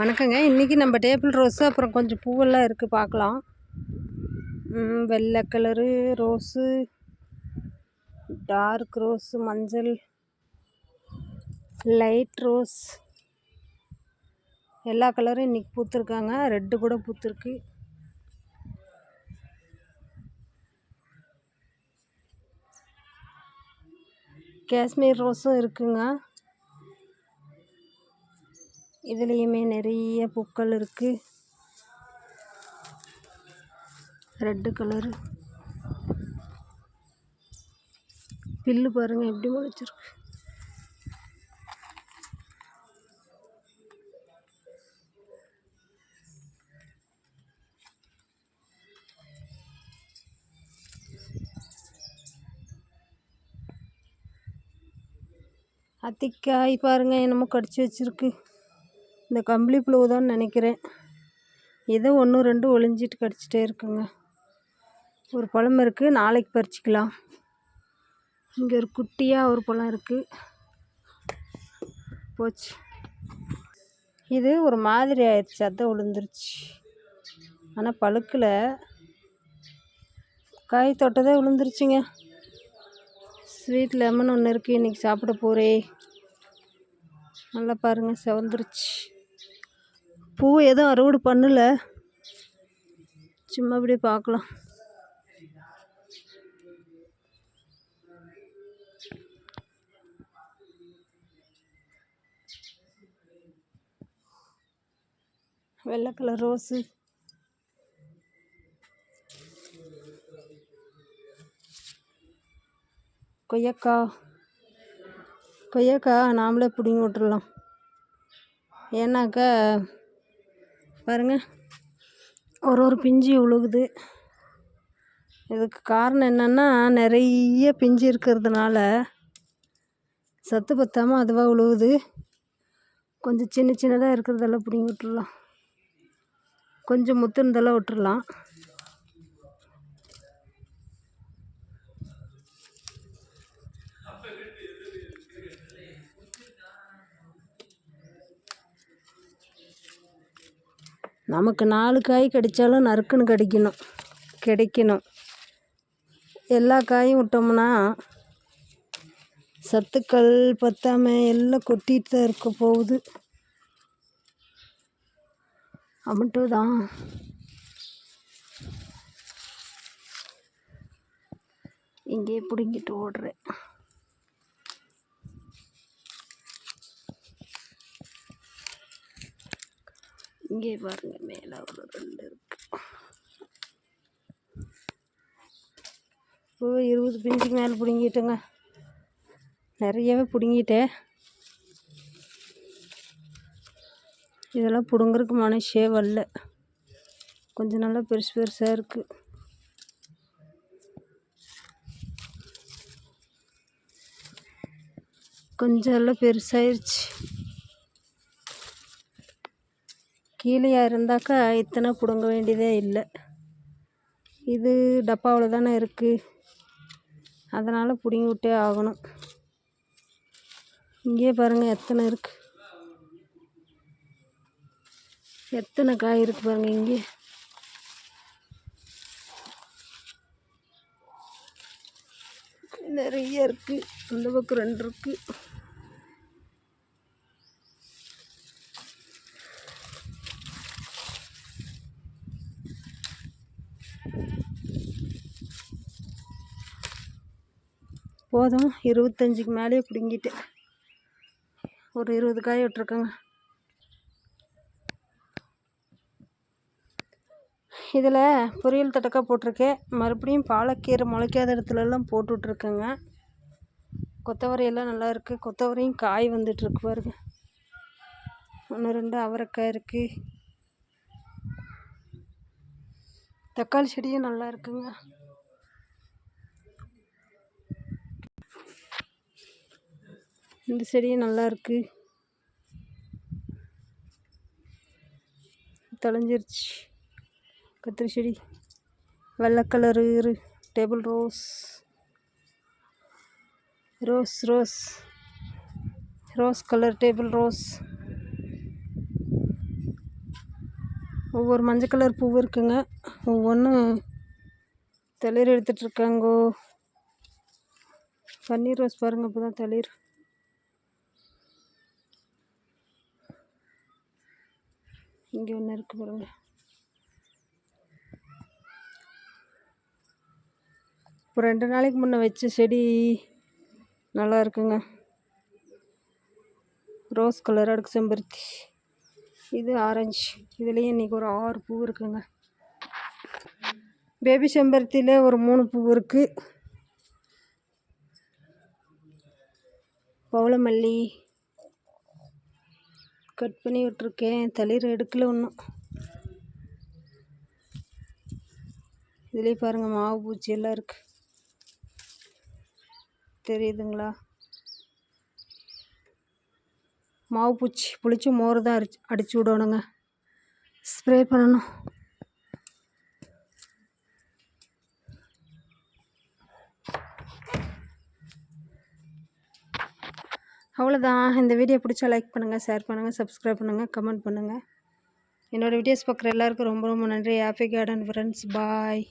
வணக்கங்க. இன்றைக்கி நம்ம டேபிள் ரோஸு அப்புறம் கொஞ்சம் பூவெல்லாம் இருக்குது பார்க்கலாம். வெள்ளை கலரு ரோஸு டார்க் ரோஸு மஞ்சள் லைட் ரோஸ். எல்லா கலரும் இன்றைக்கி பூத்துருக்காங்க. ரெட்டு கூட பூத்துருக்கு. காஷ்மீர் ரோஸும் இருக்குங்க. இதுலேயுமே நிறைய பூக்கள் இருக்குது ரெட்டு கலரு பில்லு பாருங்க எப்படி முளைச்சிருக்கு. அத்திக்காய் பாருங்க என்னமோ கடிச்சு வச்சிருக்கு. இந்த கம்பளி புழுவுதான்னு நினைக்கிறேன். ஏதோ ஒன்று ரெண்டு ஒளிஞ்சிட்டு கடிச்சிட்டே இருக்குங்க. ஒரு பழம் இருக்குது நாளைக்கு பறிச்சிக்கலாம். இங்கே ஒரு குட்டியாக ஒரு பழம் இருக்குது போச்சு. இது ஒரு மாதிரி ஆயிடுச்சு அதான் விழுந்துருச்சு ஆனால் பழுக்கில். காய் தொட்டதே விழுந்துருச்சுங்க ஸ்வீட் லெமன் ஒன்று இருக்குது இன்றைக்கி சாப்பிட போகிறே நல்லா பாருங்கள் செவந்துருச்சு. பூ எதுவும் அறுவடை பண்ணல. சும்மா அப்படியே பார்க்கலாம். வெள்ளை கலர் ரோஸு. கொய்யக்காய். கொய்யக்காய் நாமளே பிடுங்கி விட்டுறலாம். ஏன்னாக்கா பாருங்கள் ஒரு ஒரு பிஞ்சு உழுகுது. இதுக்கு காரணம் என்னென்னா நிறைய பிஞ்சு இருக்கிறதுனால சத்து பத்தாமல் அதுவாக உழுவுது. கொஞ்சம் சின்ன சின்னதாக இருக்கிறதெல்லாம் பிடிங்கி விட்டுடலாம் கொஞ்சம் முத்துனதெல்லாம் விட்டுடலாம் நமக்கு நாலு காய் கிடைச்சாலும் நறுக்குன்னு கிடைக்கணும். கிடைக்கணும். எல்லா காயும் விட்டோம்னா சத்துக்கள் பத்தாம எல்லாம் கொட்டிகிட்டு தான் இருக்க போகுது. அமட்டும் தான் இங்கேயே பிடுங்கிட்டு ஓடுறேன். இங்கே பாருங்க மேலே ஒரு ரெண்டு இருக்கு. ஓ இருபது பிஞ்சுக்கு மேலே பிடுங்கிட்டேங்க. நிறையவே பிடுங்கிட்டேன் இதெல்லாம் பிடுங்குறதுக்கு மனசே வரல. கொஞ்சம் நல்லா பெருசு பெருசாக இருக்குது கொஞ்சம் எல்லாம் பெருசாயிருச்சு. கீழேயா இருந்தாக்கா இத்தனை பிடுங்க வேண்டியதே இல்லை. இது டப்பாவில் தானே இருக்குது அதனால் பிடுங்கி விட்டே ஆகணும். இங்கேயே பாருங்கள் எத்தனை இருக்குது எத்தனை காய் இருக்குது பாருங்கள் இங்கே. நிறைய இருக்குது அந்த பக்கம் ரெண்டு இருக்குது போதும். இருபத்தஞ்சிக்கு மேலேயே பிடுங்கிட்டு ஒரு இருபது காய் விட்ருக்கேங்க இதில் பொரியல் தட்டக்காய் போட்டிருக்கேன். மறுபடியும் பாலக்கீரை முளைக்காத இடத்துலலாம் போட்டு விட்ருக்கேங்க நல்லா இருக்குது கொத்தவரையும் காய் வந்துட்டுருக்கு பாருங்க. ஒன்று ரெண்டு அவரைக்காய் இருக்குது தக்காளி செடியும் நல்லா இருக்குங்க. இந்த செடியும் நல்லா இருக்குது தொலைஞ்சிருச்சு. கத்திரி செடி. வெள்ளை colour table rose rose rose rose colour table rose ஒவ்வொரு மஞ்சள் கலர் பூ இருக்குங்க. ஒவ்வொன்றும் தளிர் எடுத்துகிட்ருக்காங்கோ பன்னீர் ரோஸ் பாருங்கள் இப்போ தான் தளிர். இங்கே ஒன்று இருக்குது பாருங்க. இப்போ ரெண்டு நாளைக்கு முன்னே வச்ச செடி நல்லா இருக்குங்க. ரோஸ் கலர் அடுக்கு செம்பருத்தி. இது ஆரஞ்சு. இதுலேயும் இன்றைக்கி ஒரு ஆறு பூ இருக்குங்க. பேபி செம்பருத்தியில் ஒரு மூணு பூ இருக்குது பவளமல்லி கட் பண்ணி விட்ருக்கேன் தளிர் எடுக்கல ஒன்றும் இதுலேயே பாருங்கள் மாவு பூச்சி எல்லாம் இருக்குது தெரியுதுங்களா? மாவு பூச்சி புளிச்சு மோர் தான் அடிச்சு அடிச்சு விடணுங்க. ஸ்ப்ரே பண்ணணும். அவ்வளோதான் இந்த வீடியோ பிடிச்சா லைக் பண்ணுங்கள் ஷேர் பண்ணுங்கள் சப்ஸ்கிரைப் பண்ணுங்கள் கமெண்ட் பண்ணுங்கள் என்னோடய வீடியோஸ் பார்க்குற எல்லாருக்கும் ரொம்ப ரொம்ப நன்றி. Happy garden friends bye